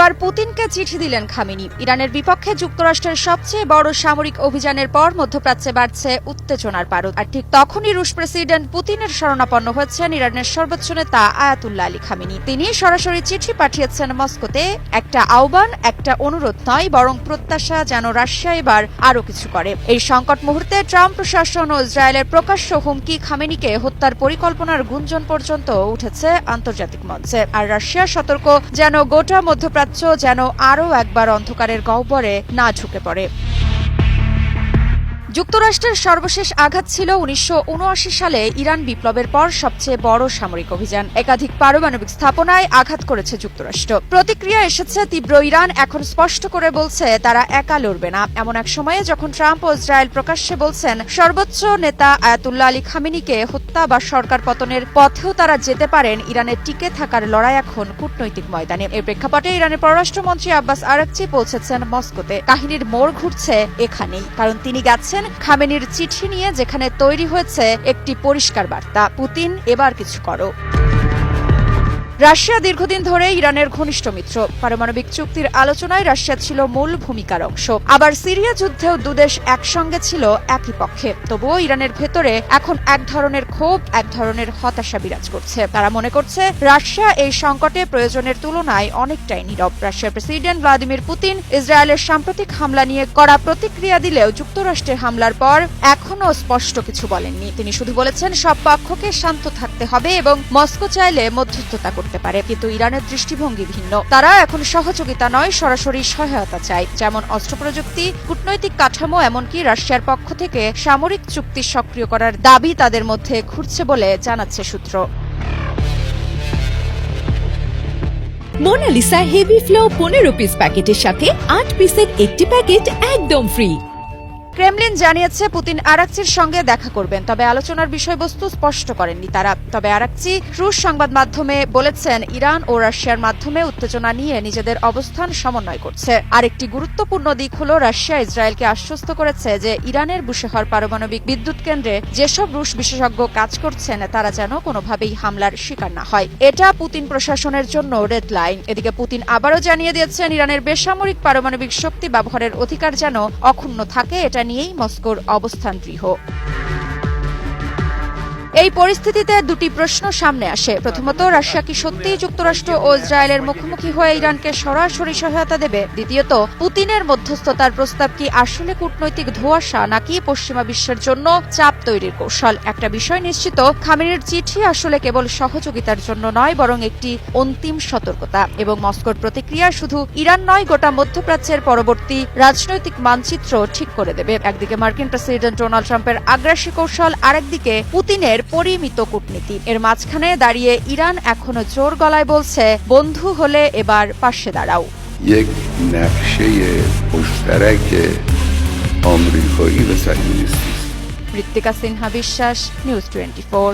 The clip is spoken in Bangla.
এবার পুতিনকে চিঠি দিলেন খামিনি। ইরানের বিপক্ষে যুক্তরাষ্ট্রের সবচেয়ে বড় সামরিক অভিযানের পর মধ্যপ্রাচ্যে বাড়ছে উত্তেজনার পারদ। আর ঠিক তখনই রুশ প্রেসিডেন্ট পুতিনের শরণাপন্ন হয়েছেন ইরানের সর্বোচ্চ নেতা আয়াতুল্লাহ আলী খামিনি। তিনি সরাসরি চিঠি পাঠিয়েছেন মস্কোতে, একটা আহ্বান, একটা অনুরোধ নয়, বরং প্রত্যাশা যেন রাশিয়া এবার আরও কিছু করে। এই সংকট মুহূর্তে ট্রাম্প প্রশাসন ও ইসরায়েলের প্রকাশ্য হুমকি খামেনিকে হত্যার পরিকল্পনার গুঞ্জন পর্যন্ত উঠেছে আন্তর্জাতিক মঞ্চে। আর রাশিয়া সতর্ক, যেন গোটা মধ্যপ্রাচ্য যেন আরও একবার অন্ধকারের গহ্বরে না ঝুঁকে পড়ে। যুক্তরাষ্ট্রের সর্বশেষ আঘাত ছিল উনিশশো উনআশি সালে ইরান বিপ্লবের পর সবচেয়ে বড় সামরিক অভিযান। একাধিক পারমাণবিক স্থাপনায় আঘাত করেছে যুক্তরাষ্ট্র। প্রতিক্রিয়া এসেছে তীব্র ইরান, এখন স্পষ্ট করে বলছে তারা একা লড়বে না। এমন এক সময়ে যখন ট্রাম্প ও ইসরায়েল প্রকাশ্যে বলছেন, সর্বোচ্চ নেতা আয়াতুল্লাহ আলী খামিনিকে হত্যা বা সরকার পতনের পথেও তারা যেতে পারেন ইরানের টিকে থাকার লড়াই এখন কূটনৈতিক ময়দানে। এর প্রেক্ষাপটে ইরানের পররাষ্ট্রমন্ত্রী আব্বাস আরাকচি পৌঁছেছেন মস্কোতে কাহিনীর মোড় ঘুরছে এখানেই। কারণ তিনি গেছেন খামেনির চিঠি নিয়ে যেখানে তৈরি হয়েছে একটি পরিষ্কার বার্তা। পুতিন এবার কিছু করো। রাশিয়া দীর্ঘদিন ধরে ইরানের ঘনিষ্ঠ মিত্র। পারমাণবিক চুক্তির আলোচনায় রাশিয়া ছিল মূল ভূমিকার অংশ। আবার সিরিয়া যুদ্ধেও দুদেশ একসঙ্গে ছিল একই পক্ষে। তবুও ইরানের ভেতরে এখন এক ধরনের ক্ষোভ, এক ধরনের হতাশা বিরাজ করছে। তারা মনে করছে, রাশিয়া এই সংকটে প্রয়োজনের তুলনায় অনেকটাই নীরব। রাশিয়ার প্রেসিডেন্ট ভ্লাদিমির পুতিন ইসরায়েলের সাম্প্রতিক হামলা নিয়ে কড়া প্রতিক্রিয়া দিলেও যুক্তরাষ্ট্রের হামলার পর এখনও স্পষ্ট কিছু বলেননি। তিনি শুধু বলেছেন, সব পক্ষকে শান্ত থাকতে হবে এবং মস্কো চাইলে মধ্যস্থতা করতে পারে, কিন্তু ইরানের দৃষ্টিভঙ্গি ভিন্ন। তারা এখন সহযোগিতা নয়, সরাসরি সহায়তা চায়। যেমন অস্ত্র প্রযুক্তি, কূটনৈতিক কাঠামো, এমনকি রাশিয়ার পক্ষ থেকে সামরিক চুক্তি সক্রিয় করার দাবি তাদের মধ্যে ঘুরছে বলে জানাচ্ছে সূত্র। মোনালিসা হেভি ফ্লো পনেরো পিস প্যাকেটের সাথে আট পিসের একটি প্যাকেট একদম ফ্রি। ক্রেমলিন জানিয়েছে, পুতিন আরাকচির সঙ্গে দেখা করবেন। তবে আলোচনার বিষয়বস্তু স্পষ্ট করেননি তারা। তবে আরাকচি রুশ সংবাদ মাধ্যমে বলেছেন, ইরান ও রাশিয়ার মাধ্যমে উত্তেজনা নিয়ে নিজেদের অবস্থান সমন্বয় করছে। আরেকটি গুরুত্বপূর্ণ দিক হল, রাশিয়া ইসরায়েলকে আশ্বস্ত করেছে যে ইরানের বুশেহর পারমাণবিক বিদ্যুৎ কেন্দ্রে যেসব রুশ বিশেষজ্ঞ কাজ করছেন, তারা যেন কোনোভাবেই হামলার শিকার না হয়। এটা পুতিন প্রশাসনের জন্য রেড লাইন। এদিকে পুতিন আবারও জানিয়ে দিয়েছেন, ইরানের বেসামরিক পারমাণবিক শক্তি ব্যবহারের অধিকার যেন অক্ষুণ্ণ থাকে এটা নিয়েই মস্কোর অবস্থান দৃঢ়। এই পরিস্থিতিতে দুটি প্রশ্ন সামনে আসে। প্রথমত, রাশিয়া কি সত্যিই যুক্তরাষ্ট্র ও ইসরায়েলের মুখোমুখি হয়ে ইরানকে সরাসরি সহায়তা দেবে? দ্বিতীয়ত, পুতিনের মধ্যস্থতার প্রস্তাব কি আসলে কূটনৈতিক ধোঁয়াশা নাকি পশ্চিমা বিশ্বের জন্য চাপ তৈরির কৌশল? একটা বিষয় নিশ্চিত খামিনের চিঠি আসলে কেবল সহযোগিতার জন্য নয়, বরং একটি অন্তিম সতর্কতা। এবং মস্কোর প্রতিক্রিয়া শুধু ইরান নয়, গোটা মধ্যপ্রাচ্যের পরবর্তী রাজনৈতিক মানচিত্র ঠিক করে দেবে। একদিকে মার্কিন প্রেসিডেন্ট ডোনাল্ড ট্রাম্পের আগ্রাসী কৌশল, আরেকদিকে পুতিনের পরিমিত কূটনীতি। এর মাঝখানে দাঁড়িয়ে ইরান এখনও জোর গলায় বলছে বন্ধু হলে এবার পাশে দাঁড়াও। মৃত্তিকা সিনহা বিশ্বাস নিউজ টোয়েন্টি ফোর